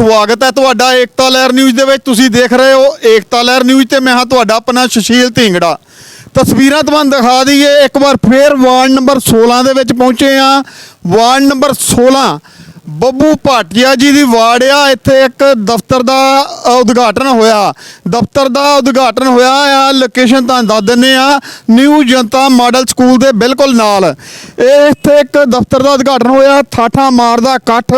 ਸਵਾਗਤ ਹੈ ਤੁਹਾਡਾ ਏਕਤਾ ਲਹਿਰ ਨਿਊਜ਼ ਦੇ ਵਿੱਚ। ਤੁਸੀਂ ਦੇਖ ਰਹੇ ਹੋ ਏਕਤਾ ਲਹਿਰ ਨਿਊਜ਼ ਤੇ ਮੈਂ ਹਾਂ ਤੁਹਾਡਾ ਆਪਣਾ ਸੁਸ਼ੀਲ ਢਿੰਗੜਾ। ਤਸਵੀਰਾਂ ਤੁਹਾਨੂੰ ਦਿਖਾ ਦਈਏ। ਇੱਕ ਵਾਰ ਫੇਰ ਵਾਰਡ ਨੰਬਰ 16 ਦੇ ਵਿੱਚ ਪਹੁੰਚੇ ਆ ਵਾਰਡ ਨੰਬਰ 16 ਬੱਬੂ ਭਾਟੀਆ ਜੀ ਦੀ ਵਾਰਡ ਆ ਇੱਥੇ ਇੱਕ ਦਫ਼ਤਰ ਦਾ ਉਦਘਾਟਨ ਹੋਇਆ। ਦਫ਼ਤਰ ਦਾ ਉਦਘਾਟਨ ਹੋਇਆ ਆ ਲੋਕੇਸ਼ਨ ਤੁਹਾਨੂੰ ਦੱਸ ਦਿੰਨੇ ਆ। ਨਿਊ ਜਨਤਾ ਮਾਡਲ ਸਕੂਲ ਦੇ ਬਿਲਕੁਲ ਨਾਲ। ਇਹ ਇੱਥੇ ਇੱਕ ਦਫ਼ਤਰ ਦਾ ਉਦਘਾਟਨ ਹੋਇਆ ਠਾਠਾ ਮਾਰਦਾ ਇਕੱਠ।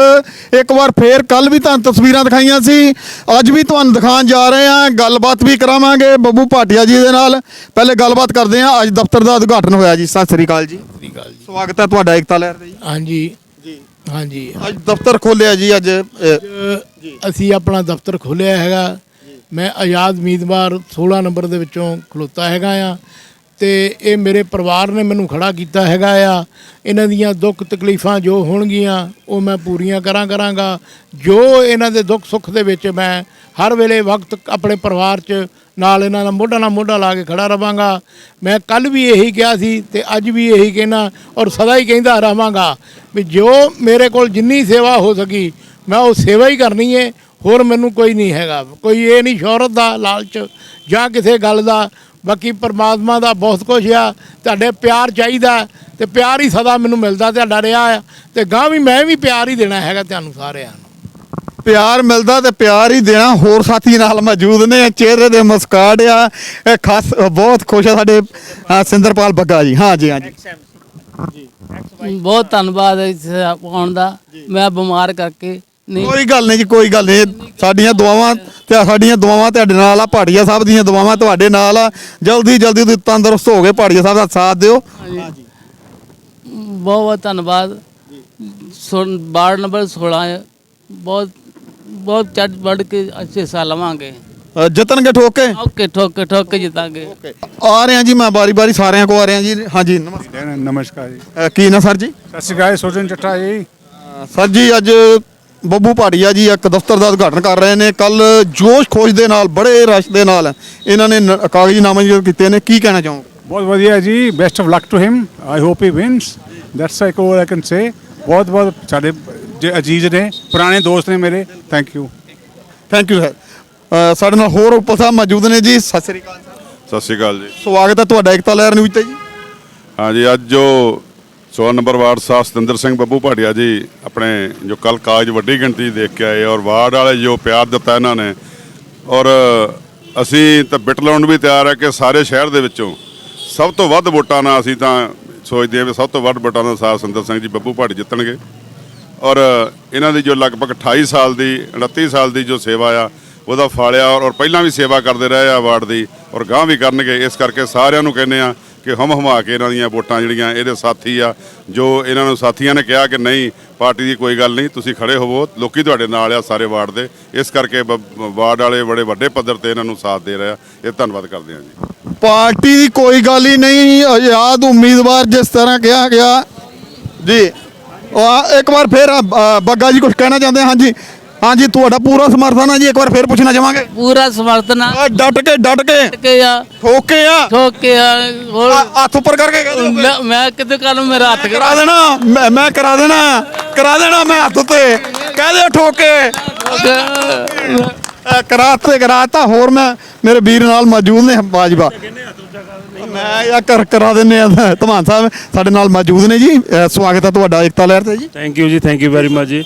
ਇੱਕ ਵਾਰ ਫੇਰ ਕੱਲ ਵੀ ਤੁਹਾਨੂੰ ਤਸਵੀਰਾਂ ਦਿਖਾਈਆਂ ਸੀ। ਅੱਜ ਵੀ ਤੁਹਾਨੂੰ ਦਿਖਾਉਣ ਜਾ ਰਹੇ ਆ ਗੱਲਬਾਤ ਵੀ ਕਰਾਵਾਂਗੇ ਬੱਬੂ ਭਾਟੀਆ ਜੀ ਦੇ ਨਾਲ। ਪਹਿਲੇ ਗੱਲਬਾਤ ਕਰਦੇ ਆ ਅੱਜ ਦਫ਼ਤਰ ਦਾ ਉਦਘਾਟਨ ਹੋਇਆ ਜੀ। ਸਤਿ ਸ੍ਰੀ ਅਕਾਲ ਜੀ। ਸ੍ਰੀ ਅਕਾਲ ਜੀ। ਸਵਾਗਤ ਹੈ ਤੁਹਾਡਾ ਏਕਤਾ ਲਹਿਰ ਦੇ ਜੀ। ਹਾਂਜੀ ਹਾਂਜੀ। ਅੱਜ ਦਫ਼ਤਰ ਖੋਲਿਆ ਜੀ ਅੱਜ ਅਸੀਂ ਆਪਣਾ ਦਫ਼ਤਰ ਖੋਲ੍ਹਿਆ ਹੈਗਾ। ਮੈਂ ਆਜ਼ਾਦ ਉਮੀਦਵਾਰ 16 ਨੰਬਰ ਦੇ ਵਿੱਚੋਂ ਖਲੋਤਾ ਹੈਗਾ ਆ। ਤੇ ਇਹ ਮੇਰੇ ਪਰਿਵਾਰ ਨੇ ਮੈਨੂੰ ਖੜਾ ਕੀਤਾ ਹੈਗਾ ਆ। ਇਹਨਾਂ ਦੀਆਂ ਦੁੱਖ ਤਕਲੀਫਾਂ ਜੋ ਹੋਣਗੀਆਂ ਉਹ ਮੈਂ ਪੂਰੀਆਂ ਕਰਾਂ ਕਰਾਂਗਾ। ਜੋ ਇਹਨਾਂ ਦੇ ਦੁੱਖ ਸੁੱਖ ਦੇ ਵਿੱਚ ਮੈਂ ਹਰ ਵੇਲੇ ਵਕਤ ਆਪਣੇ ਪਰਿਵਾਰ 'ਚ ਨਾਲ ਇਹਨਾਂ ਨਾਲ ਮੋਢਾ ਨਾਲ ਮੋਢਾ ਲਾ ਕੇ ਖੜਾ ਰਵਾਂਗਾ। ਮੈਂ ਕੱਲ ਵੀ ਇਹੀ ਕਿਹਾ ਸੀ ਤੇ ਅੱਜ ਵੀ ਇਹੀ ਕਹਿਣਾ ਔਰ ਸਦਾ ਹੀ ਕਹਿੰਦਾ ਰਵਾਂਗਾ ਵੀ ਜੋ ਮੇਰੇ ਕੋਲ ਜਿੰਨੀ ਸੇਵਾ ਹੋ ਸਕੀ, ਮੈਂ ਉਹ ਸੇਵਾ ਹੀ ਕਰਨੀ ਹੈ ਹੋਰ ਮੈਨੂੰ ਕੋਈ ਨਹੀਂ ਹੈਗਾ। ਕੋਈ ਇਹ ਨਹੀਂ ਸ਼ੋਹਰਤ ਦਾ ਲਾਲਚ ਜਾਂ ਕਿਸੇ ਗੱਲ ਦਾ। ਬਾਕੀ ਪਰਮਾਤਮਾ ਦਾ ਬਹੁਤ ਕੁਝ ਆ, ਤੁਹਾਡੇ ਪਿਆਰ ਚਾਹੀਦਾ ਤੇ ਪਿਆਰ ਹੀ ਸਦਾ ਮੈਨੂੰ ਮਿਲਦਾ, ਤੁਹਾਡਾ ਰਿਹਾ ਆ ਤੇ ਗਾਂ ਵੀ ਮੈਂ ਵੀ ਪਿਆਰ ਹੀ ਦੇਣਾ ਹੈਗਾ ਤੁਹਾਨੂੰ ਸਾਰਿਆਂ ਨੂੰ। ਪਿਆਰ ਮਿਲਦਾ ਤੇ ਪਿਆਰ ਹੀ ਦੇਣਾ। ਹੋਰ ਸਾਥੀ ਨਾਲ ਮੌਜੂਦ ਨੇ। ਚਿਹਰੇ ਦੇ ਮੁਸਕਾਟ ਆ। ਇਹ ਖਾਸ ਬਹੁਤ ਖੁਸ਼ ਆ ਸਾਡੇ ਅ, ਸਿੰਦਰਪਾਲ ਬੱਗਾ ਜੀ। ਹਾਂ ਜੀ ਹਾਂ ਜੀ। ਬਹੁਤ ਧੰਨਵਾਦ ਹੈ ਇਸ ਆਉਣ ਦਾ। ਮੈਂ ਬਿਮਾਰ ਕਰਕੇ ਨਹੀਂ ਕੋਈ ਗੱਲ ਨਹੀਂ ਜੀ ਕੋਈ ਗੱਲ ਨਹੀਂ। ਸਾਡੀਆਂ ਦੁਆਵਾਂ ਤੇ ਸਾਡੀਆਂ ਦੁਆਵਾਂ ਤੁਹਾਡੇ ਨਾਲ ਆ। ਭਾਟੀਆ ਸਾਹਿਬ ਦੀਆਂ ਦੁਆਵਾਂ ਤੁਹਾਡੇ ਨਾਲ ਆ। ਜਲਦੀ ਜਲਦੀ ਤੁਸੀਂ ਤੰਦਰੁਸਤ ਹੋ ਕੇ ਭਾਟੀਆ ਸਾਹਿਬ ਦਾ ਸਾਥ ਦਿਓ। ਬਹੁਤ ਬਹੁਤ ਧੰਨਵਾਦ। ਸੁਣ ਵਾਰਡ ਨੰਬਰ 16 ਹੈ। ਬਹੁਤ ਬਹੁਤ ਚੜ ਵੱਢ ਕੇ ਅੱਛੇ ਹਿੱਸਾ ਲਵਾਂਗੇ। ਅ, ਜਿੱਤਣਗੇ ਠੋਕ? ਕੇ ਓਕੇ ਠੋਕ ਠੋਕ ਜਿੱਤਾਂਗੇ। ਆ ਰਹੇ ਹਾਂ ਜੀ ਮੈਂ ਬਾਰੀ ਬਾਰੀ ਸਾਰਿਆਂ ਕੋ ਆ ਰਿਹਾ ਜੀ। ਹਾਂ ਜੀ ਨਮਸਕਾਰ ਨਮਸਕਾਰ ਜੀ। ਅ, ਕੀ ਨਾ ਸਰ ਜੀ? ਸਤਿ ਸ਼੍ਰੀ ਅਕਾਲ ਸੋਜਨ ਚੱਟਾ ਜੀ। ਸਰ ਜੀ ਅੱਜ ਬੱਬੂ ਭਾਟੀਆ ਜੀ ਇੱਕ ਦਫ਼ਤਰ ਦਾ ਉਦਘਾਟਨ ਕਰ ਰਹੇ ਨੇ। ਕੱਲ ਜੋਸ਼ ਖੋਸ਼ ਦੇ ਨਾਲ ਬੜੇ ਰਸ਼ ਦੇ ਨਾਲ ਇਹਨਾਂ ਨੇ ਨ- ਕਾਗਜ਼ੀ ਨਾਮਜ਼ਦ ਕੀਤੇ ਨੇ। ਕੀ ਕਹਿਣਾ ਚਾਹੋਗੇ? ਬਹੁਤ ਵਧੀਆ ਜੀ best of luck to him I hope he wins that's like all I can say ਬਹੁਤ ਬਹੁਤ ਸਾਡੇ ਜੇ ਅਜੀਜ਼ ਨੇ ਪੁਰਾਣੇ ਦੋਸਤ ਨੇ ਮੇਰੇ thank you thank you sir ਸਾਡੇ ਨਾਲ ਹੋਰ ਉੱਪਰ ਸਾਹਿਬ ਮੌਜੂਦ ਨੇ ਜੀ ਸਤਿ ਸ੍ਰੀ ਅਕਾਲ ਸਰ। ਸਤਿ ਸ਼੍ਰੀ ਅਕਾਲ ਜੀ। ਸਵਾਗਤ ਹੈ ਤੁਹਾਡਾ ਏਕਤਾ ਲਹਿਰ ਨਿਊਜ਼ ਤੇ ਜੀ। ਹਾਂਜੀ ਅੱਜ ਜੋ 16 ਨੰਬਰ ਵਾਰਡ ਸਾਹਿਬ ਸਤਿੰਦਰ ਸਿੰਘ ਬੱਬੂ ਭਾਟੀਆ ਜੀ ਆਪਣੇ ਜੋ ਕੱਲ ਕਾਜ ਵੱਡੀ ਗਿਣਤੀ ਦੇਖ ਕੇ ਆਏ ਔਰ ਵਾਰਡ ਵਾਲੇ ਜੋ ਪਿਆਰ ਦਿੱਤਾ ਇਹਨਾਂ ਨੇ ਔਰ ਅਸੀਂ ਤਾਂ ਬਿਟ ਲਾਉਣ ਨੂੰ ਵੀ ਤਿਆਰ ਹੈ ਕਿ ਸਾਰੇ ਸ਼ਹਿਰ ਦੇ ਵਿੱਚੋਂ ਸਭ ਤੋਂ ਵੱਧ ਵੋਟਾਂ ਨਾਲ ਅਸੀਂ ਤਾਂ ਸੋਚਦੇ ਹਾਂ ਵੀ ਸਭ ਤੋਂ ਵੱਧ ਵੋਟਾਂ ਨਾਲ ਸਾਹਿਬ ਸਤਿੰਦਰ ਸਿੰਘ ਜੀ ਬੱਬੂ ਭਾਟੀ ਜਿੱਤਣਗੇ। ਔਰ ਇਹਨਾਂ ਦੀ ਜੋ ਲਗਭਗ 28 ਸਾਲ ਦੀ 29 ਸਾਲ ਦੀ ਜੋ ਸੇਵਾ ਆ ਉਹਦਾ ਫਲ ਆ ਔਰ ਔਰ ਪਹਿਲਾਂ ਵੀ ਸੇਵਾ ਕਰਦੇ ਰਹੇ ਆ ਵਾਰਡ ਦੀ ਔਰ ਗਾਂ ਵੀ ਕਰਨਗੇ। ਇਸ ਕਰਕੇ ਸਾਰਿਆਂ ਨੂੰ ਕਹਿੰਦੇ ਆ ਕਿ ਹਮ ਹਮਾ ਕੇ ਇਹਨਾਂ ਦੀਆਂ ਵੋਟਾਂ ਜਿਹੜੀਆਂ ਇਹਦੇ ਸਾਥੀ ਆ ਜੋ ਇਹਨਾਂ ਨੂੰ ਸਾਥੀਆਂ ਨੇ ਕਿਹਾ ਕਿ ਨਹੀਂ ਪਾਰਟੀ ਦੀ ਕੋਈ ਗੱਲ ਨਹੀਂ ਤੁਸੀਂ ਖੜੇ ਹੋਵੋ ਲੋਕੀ ਤੁਹਾਡੇ ਨਾਲ ਆ ਸਾਰੇ ਵਾਰਡ ਦੇ। ਇਸ ਕਰਕੇ ਬ- ਵਾਰਡ ਵਾਲੇ ਬੜੇ ਵੱਡੇ ਪੱਧਰ ਤੇ ਇਹਨਾਂ ਨੂੰ ਸਾਥ ਦੇ ਰਹੇ ਆ। ਇਹ ਧੰਨਵਾਦ ਕਰਦੇ ਆ ਜੀ। ਪਾਰਟੀ ਦੀ ਕੋਈ ਗੱਲ ਹੀ ਨਹੀਂ ਆਜ਼ਾਦ ਉਮੀਦਵਾਰ ਜਿਸ ਤਰ੍ਹਾਂ ਕਿਹਾ ਗਿਆ। ਜੀ। ਉਹ ਆ, ਇੱਕ ਵਾਰ ਫਿਰ ਅ, ਬੱਗਾ ਜੀ ਕੁਝ ਕਹਿਣਾ ਚਾਹੁੰਦੇ ਹਾਂਜੀ। ਹਾਂਜੀ ਤੁਹਾਡਾ ਪੂਰਾ ਸਮਰਥਨ ਹੈ ਜੀ ਇੱਕ ਵਾਰ ਫਿਰ ਪੁੱਛਣਾ ਚਾਹਾਂਗੇ। ਪੂਰਾ ਸਮਰਥਨ ਆ। ਆ, ਡਟ ਕੇ ਡਟ ਕੇ। ਕੇ ਆ। ਠੋਕ ਕੇ ਆ। ਠੋਕ ਕੇ ਆ ਹੋਰ। ਆ, ਹੱਥ ਉੱਪਰ ਕਰਕੇ ਕਹਿ ਦਿਓ। ਮੈਂ- ਮੈਂ ਕਿਤੇ ਕੱਲ ਮੇਰਾ ਹੱਥ ਕਰਾ ਦੇਣਾ ਮੈਂ ਮੈਂ ਕਰਾ ਦੇਣਾ ਕਰਾ ਦੇਣਾ ਮੈਂ ਹੱਥ ਉੱਤੇ। ਕਹਿ ਦਿਓ ਠੋਕ। ਕੇ ਕਰਾਤੇ ਕਰਾਤਾ ਹੋਰ ਮੈਂ, ਮੇਰੇ ਵੀਰ ਨਾਲ ਮੌਜੂਦ ਨੇ ਬਾਜਵਾ। ਮੈਂ ਯਾ ਕਰ ਕਰਾ ਦਿੰਨੇ ਆ ਧਮਾਨ ਸਾਹਿਬ, ਸਾਡੇ ਨਾਲ ਮੌਜੂਦ ਨੇ ਜੀ। ਸਵਾਗਤ ਹੈ ਤੁਹਾਡਾ ਏਕਤਾ ਲਹਿਰ ਤੇ ਜੀ। ਥੈਂਕ ਯੂ ਜੀ ਥੈਂਕ ਯੂ ਵੈਰੀ ਮਚ ਜੀ।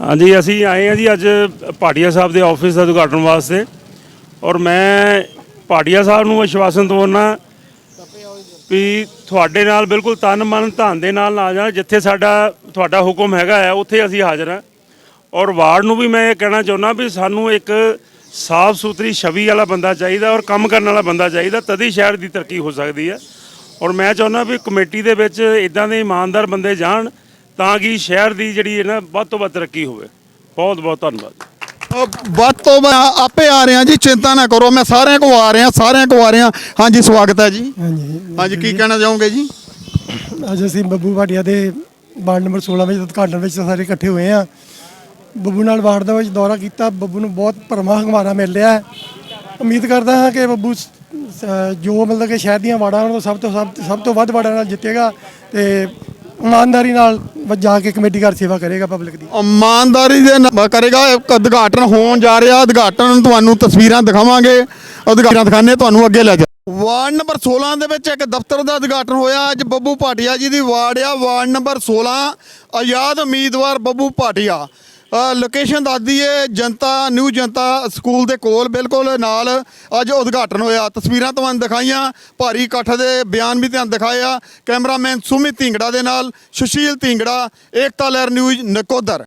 ਹਾਂਜੀ, ਅਸੀਂ ਆਏ ਹਾਂ ਜੀ ਅੱਜ ਭਾਟੀਆ ਸਾਹਿਬ ਦੇ ਆਫਿਸ ਦਾ ਉਦਘਾਟਨ ਵਾਸਤੇ। ਔਰ ਮੈਂ ਭਾਟੀਆ ਸਾਹਿਬ ਨੂੰ ਵਿਸ਼ਵਾਸਨ ਦਵਾਉਣਾ ਵੀ ਤੁਹਾਡੇ ਨਾਲ ਬਿਲਕੁਲ ਤਨ ਮਨ ਧਨ ਦੇ ਨਾਲ ਨਾ ਜਾਣਾ, ਜਿੱਥੇ ਸਾਡਾ, ਤੁਹਾਡਾ ਹੁਕਮ ਹੈਗਾ ਹੈ, ਉੱਥੇ ਅਸੀਂ ਹਾਜ਼ਰ ਹਾਂ। ਔਰ ਵਾਰਡ ਨੂੰ ਵੀ ਮੈਂ ਇਹ ਕਹਿਣਾ ਚਾਹੁੰਦਾ ਵੀ ਸਾਨੂੰ ਇੱਕ ਸਾਫ਼ ਸੁਥਰੀ ਛਵੀ ਵਾਲਾ ਬੰਦਾ ਚਾਹੀਦਾ ਔਰ ਕੰਮ ਕਰਨ ਵਾਲਾ ਬੰਦਾ ਚਾਹੀਦਾ ਤਦ ਹੀ ਸ਼ਹਿਰ ਦੀ ਤਰੱਕੀ ਹੋ ਸਕਦੀ ਹੈ। ਔਰ ਮੈਂ ਚਾਹੁੰਦਾ ਵੀ ਕਮੇਟੀ ਦੇ ਵਿੱਚ ਇਦਾਂ ਦੇ ਇਮਾਨਦਾਰ ਬੰਦੇ ਜਾਣ ਤਾਂ ਕਿ ਸ਼ਹਿਰ ਦੀ ਜਿਹੜੀ ਹੈ ਨਾ ਵੱਧ ਤੋਂ ਵੱਧ ਤਰੱਕੀ ਹੋਵੇ। ਬਹੁਤ ਬਹੁਤ ਧੰਨਵਾਦ ਵੱਧ ਤੋਂ ਮੈਂ ਆਪੇ ਆ ਰਿਹਾ ਜੀ ਚਿੰਤਾ ਨਾ ਕਰੋ ਮੈਂ ਸਾਰਿਆਂ ਕੋ ਆ ਰਿਹਾ ਸਾਰਿਆਂ ਕੋ ਆ ਰਿਹਾ। ਹਾਂਜੀ ਸਵਾਗਤ ਹੈ ਜੀ। ਹਾਂਜੀ। ਹਾਂਜੀ ਕੀ ਕਹਿਣਾ ਚਾਹੋਗੇ ਜੀ? ਅੱਜ ਅਸੀਂ ਬੱਬੂ ਭਾਟੀਆ ਦੇ ਵਾਰਡ ਨੰਬਰ 16 ਵਿੱਚ ਉਦਘਾਟਨ ਵਿੱਚ ਸਾਰੇ ਇਕੱਠੇ ਹੋਏ ਆ ਬੱਬੂ ਨਾਲ ਵਾਰਡ ਦੇ ਵਿੱਚ ਦੌਰਾ ਕੀਤਾ। ਬੱਬੂ ਨੂੰ ਬਹੁਤ ਭਰਮਾ ਹੰਗਾਰਾ ਮਿਲ ਰਿਹਾ ਹੈ। ਉਮੀਦ ਕਰਦਾ ਹਾਂ ਕਿ ਬੱਬੂ ਜੋ ਮਤਲਬ ਕਿ ਸ਼ਹਿਰ ਦੀਆਂ ਵਾਰਡਾਂ ਨਾਲੋਂ ਸਭ ਤੋਂ ਸਭ ਸਭ ਤੋਂ ਵੱਧ ਵਾਰਡਾਂ ਨਾਲ ਜਿੱਤੇਗਾ ਤੇ ਇਮਾਨਦਾਰੀ ਨਾਲ ਜਾ ਕੇ ਕਮੇਟੀ ਘਰ ਸੇਵਾ ਕਰੇਗਾ ਪਬਲਿਕ ਦੀ। ਇਮਾਨਦਾਰੀ ਦੇ ਨਾਲ ਕਰੇਗਾ। ਇੱਕ ਉਦਘਾਟਨ ਹੋਣ ਜਾ ਰਿਹਾ। ਉਦਘਾਟਨ ਤੁਹਾਨੂੰ ਤਸਵੀਰਾਂ ਦਿਖਾਵਾਂਗੇ। ਉਦਘਾਟਨ ਦਿਖਾਣੇ ਤੁਹਾਨੂੰ ਅੱਗੇ ਲੈ ਜਾ ਵਾਰਡ ਨੰਬਰ 16 ਦੇ ਵਿੱਚ ਇੱਕ ਦਫ਼ਤਰ ਦਾ ਉਦਘਾਟਨ ਹੋਇਆ। ਅੱਜ ਬੱਬੂ ਭਾਟੀਆ ਜੀ ਦੀ ਵਾਰਡ ਆ। ਵਾਰਡ ਨੰਬਰ 16 ਆਜ਼ਾਦ ਉਮੀਦਵਾਰ ਬੱਬੂ ਭਾਟੀਆ। ਲੋਕੇਸ਼ਨ ਦੱਸਦੀ ਏ ਜਨਤਾ ਨਿਊ ਜਨਤਾ ਸਕੂਲ ਦੇ ਕੋਲ ਬਿਲਕੁਲ ਨਾਲ ਅੱਜ ਉਦਘਾਟਨ ਹੋਇਆ। ਤਸਵੀਰਾਂ ਤੁਹਾਨੂੰ ਦਿਖਾਈਆਂ, ਭਾਰੀ ਇਕੱਠ ਦੇ ਬਿਆਨ ਵੀ ਤੁਹਾਨੂੰ ਦਿਖਾਇਆ ਕੈਮਰਾਮੈਨ ਸੁਮਿਤ ਢਿੰਗੜਾ ਦੇ ਨਾਲ, ਸੁਸ਼ੀਲ ਢਿੰਗੜਾ, ਏਕਤਾ ਲਹਿਰ ਨਿਊਜ਼ ਨਕੋਦਰ।